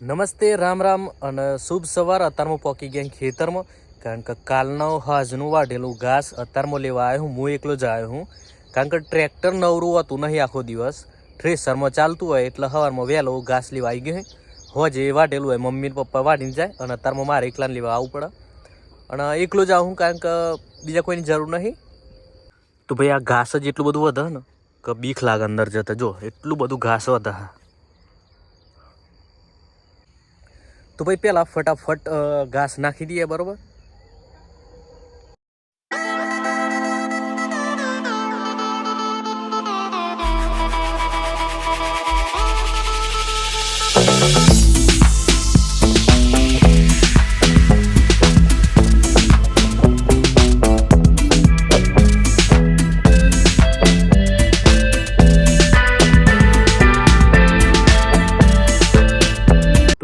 નમસ્તે, રામ રામ અને શુભ સવાર. અત્યારમાં પોકી ગયા ખેતરમાં કારણ કે કાલનો હાજનું વાઢેલું ઘાસ અત્યારમાં લેવા આવ્યો હું. હું એકલો જ આવ્યો હું. કારણ કે ટ્રેક્ટર નવરું હતું નહીં આખો દિવસ. થ્રેસરમાં ચાલતું હોય એટલે સવારમાં વહેલો ઘાસ લેવા આવી ગયો હોજે વાઢેલું હોય મમ્મી પપ્પા વાઢીને જાય અને અત્યારમાં મારે એકલાને લેવા આવવું પડે. અને એકલો જ આવું કારણ કે બીજા કોઈની જરૂર નહીં. તો ભાઈ આ ઘાસ જ એટલું બધું વધે ને કે બીક લાગે અંદર જતા. જો, એટલું બધું ઘાસ વધે. તો ભાઈ પેલા ફટાફટ ઘાસ નાખી દઈએ બરોબર?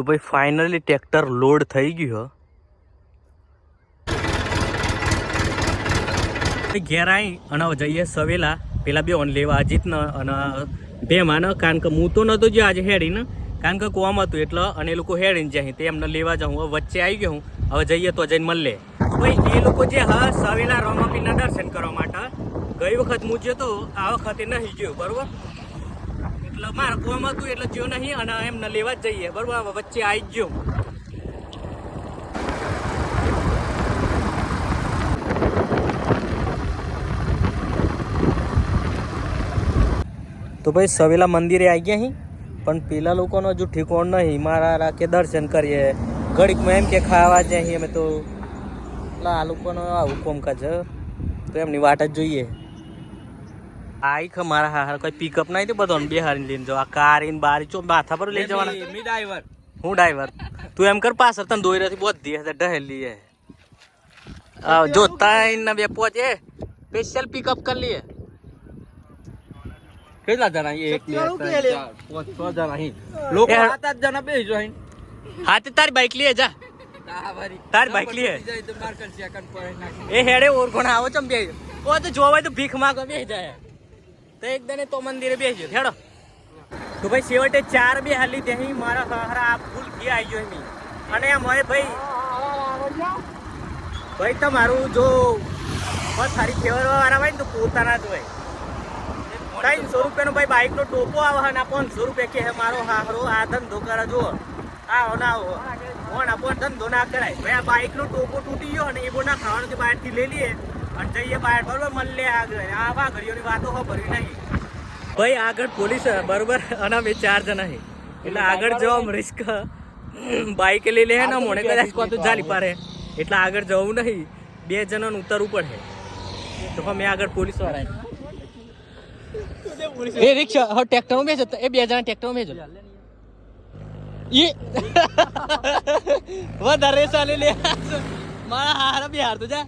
તો ભાઈ ફાઇનલી ટ્રેક્ટર લોડ થઈ ગયું ઘેર આવી અને જઈએ સવેલા. પેલા બે ઓન લેવા અજીતને અને બે માને. કારણ કે હું તો નહોતો જો આજે હેડીને. કારણ કે કોમ હતું એટલે અને એ લોકો હેડીને જાય તે એમને લેવા જાઉં. હવે વચ્ચે આવી ગયો હું. હવે જઈએ તો જઈને મળે ભાઈ, એ લોકો જે હા સવેલા રોમાપીના દર્શન કરવા માટે, ગઈ વખત હું જ્યો તો, આ વખતે નહીં ગયો બરોબર? એટલે મારે કોમ હતું એટલે જ્યો નહીં અને એમને લેવા જ જઈએ. બરોબર? વચ્ચે આવી જ ગયો. તો ભાઈ, સવેલા મંદિરે આવી ગયા અહીં પણ પેલા લોકોનો હજુ ઠીકોણ નહીં. મારા રાખે દર્શન કરીએ. ઘડીકમાં એમ કે ખાવા જાય અમે તો એટલે આ લોકોનો આવું કોમકાજ. તો એમની વાટ જ જોઈએ. આઈ ખ મારા હાર કોઈ પિકઅપ નહીં તો બધો બિહારી લઈને જવા ઇન બારી ચો માથા પર લઈ જવાના. મી ડ્રાઈવર હું ડ્રાઈવર તું એમ કર પાછળ તને દોઈ રહી બધી હશે ઢહેલી હે આવ જો તાઈન ના બે પોચે સ્પેશિયલ પિકઅપ કરી લઈએ. કેટલા જણા એક બે ત્રણ પાંચ છ જણા હી લોકો સાત આઠ જણા બે જો હી હાથે તારી બાઈક લઈએ જા. તારી બાઈક લઈએ. એ હેડે ઓરખોણ આવો ચમ બે ઓ તો જોવાય તો ભીખ માંગો બે જાય. તો એક દને તો મંદિરે બેસજો હેડો. તો ભાઈ છેવટે ચાર બે હાલી ત્યાં મારા સહારા આ ફૂલ ઘી આવી ગયો એની? અને હોય ભાઈ ભાઈ તમારું જો બસ સારી ફેવરવા વાળા ને તો પોતાના જ હોય. ત્રણસો રૂપિયાનો ભાઈ બાઈકનો ટોપો આવે અને પાંચસો રૂપિયા કે હે મારો હારો આ ધંધો કરે જુઓ. આવો ના આવો. કોણ આપો ધંધો ના કરાય. ભાઈ આ બાઈકનો ટોપો તૂટી ગયો અને એ બો ના ખાવાનું કે બહારથી લઈ લઈએ અને જઈએ બહાર. બરોબર મળીએ આગળ. આ વાઘડીઓની વાતો ખબર નહીં. ભાઈ આગળ પોલીસ બરોબર અને અમે ચાર જણા છે. એટલે આગળ જવા રિસ્ક બાઈક લઈ લે ને મોણે કદાચ કોઈ તો જાલી પારે એટલે આગળ જવું નહીં. બે જણાને ઉતરવું પડે. તો મેં આગળ પોલીસવાળા એ રિક્ષા હવે ટ્રેક્ટરમાં બેસો. એ બે જણા ટ્રેક્ટરમાં બેસો. એ વધારે ચાલે લે. મારા હારા બિહાર તો જા.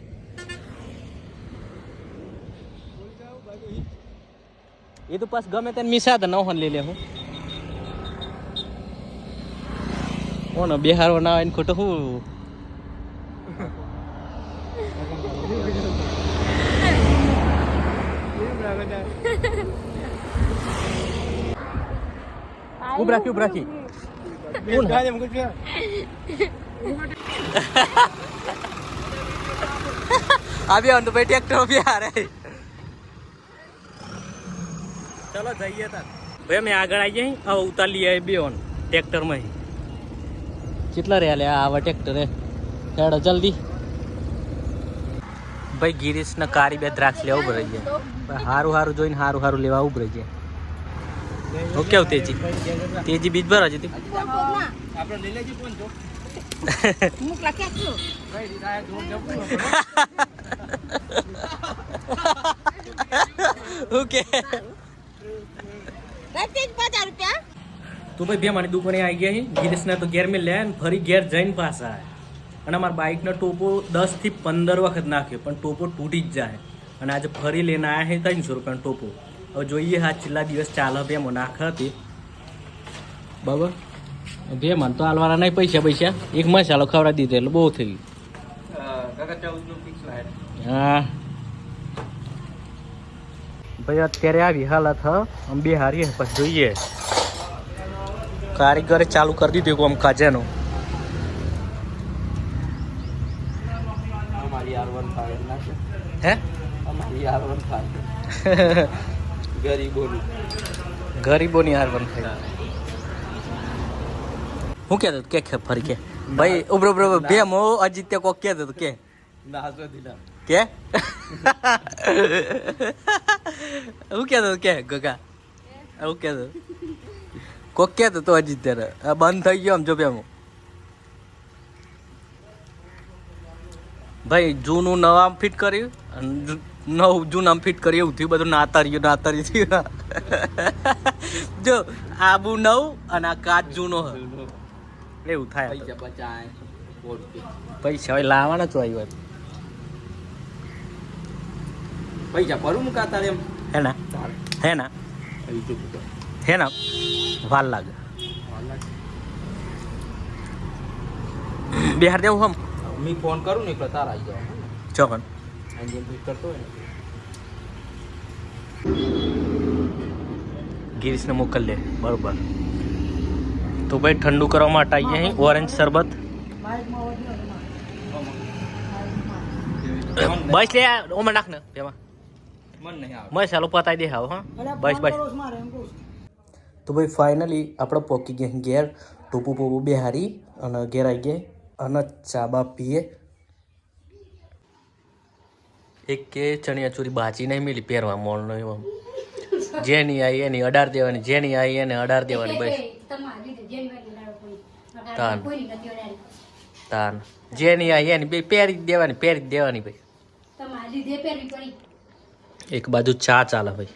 એ તો પાસ ગમે તેને મિસા તો નવ લઈ લે હું. કોણ બિહાર ના આવે ને ખોટું હું? ઉભ રાખી ઉભ રાખી. કોણ? હે? આવી આવ તો ભાઈ ટ્રેક્ટર બી હારે ચલો જઈએ તાર. ભાઈ અમે આગળ આવી જઈએ હવે ઉતાર લઈએ બે ઓન ટ્રેક્ટરમાં કેટલા રહ્યા લે આવા ટ્રેક્ટર? હેડો જલ્દી. ભાઈ ગિરીશ ને કારી બે દ્રાક્ષ લેવા ઉભરાઈ જાય હારું હારું જોઈને હારું હારું લેવા ઉભરાઈ જાય હું કેવું તેજી? તેજી બીજ ભરો છે આપણે લઈ લેજી ફોન જો ઓકે તો ભાઈ બે મારી દુકાને આવી ગયા ગિરીશના તો ઘેર મેં લે ફરી ઘેર જઈને પાછા આવે અને અમારા બાઇકનો ટોપો દસથી પંદર વખત નાખ્યો, પણ ટોપો તૂટી જ જાય. અને આજે ફરી લઈને આવ્યા છે ત્રણસો રૂપિયાનો ટોપો. હવે જોઈએ હા, છેલ્લા દિવસ ચાલે બે મો નાખ હતી. બરાબર બે મને તો હાલવાના નહીં, પૈસા પૈસા. એક મસાલો ખવડાવી દીધો, એટલે બહુ થઈ ગયું. હા. ભાઈ, અત્યારે આવી હાલત, હ. અમે બે હારીએ પછી જોઈએ. કારીગરે ચાલુ કરી દીધું કોમ કાજેનું વન હે? વન ગરીબોની. હાર ખાઈ હું કહેતો હતો? કે કે ફરી કે. ભાઈ ઉભરો ઉભરો. બે મો અજિત્ય કોક કહેતો હતો કે. કે? હું કહેતો કે ગગા. હું કહેતો કોક કેતો તો અજીત્ય આ બંધ થઈ ગયો આમ જો પેમો. ભાઈ જૂનું નવા ફિટ કર્યું અને જૂ- આમ ફિટ કર્યું એવું થયું બધું નાતાર્યું નાતાર્યું થયું. જો આબુ નવું અને આ કાચ જૂનો એવું થાય પૈસા હવે લાવવાના જ હોય પૈસા ભરું મુકા તારે એમ? હે ના. હે ના. હે વાલ વાર લાગે. બિહાર દેવું હમ મેં ફોન કરું ને એટલે તારા આવી જાવ ચોકન કરતો હોય ગિરીશને મોકલ દે બરોબર. તો ભાઈ ઠંડુ કરવા માટે આવીએ અહીં ઓરેન્જ શરબત. બસ લે આ ઓમાં નાખ ને તેમાં મન નહીં આવે. બસ ચાલો પતાઈ દે હાવ હા. બસ બસ. તો ભાઈ ફાઇનલી આપણે પોકી ગયા ઘેર ટૂપુ પૂપુ બેહારી અને ઘેર આવી ગયા અને ચા બા પીએ. એક કે ચણિયા ચોરી બાચી નહીં મિલી પહેરવા મોલનો એવા. જેની આવી એની અડાર દેવાની જેની આવી એને અડાર દેવાની બસ. તાન. તાન. જેની આવી એની બે પહેરી દેવાની પહેરી દેવાની ભાઈ. એક બાજુ ચા ચાલે ભાઈ.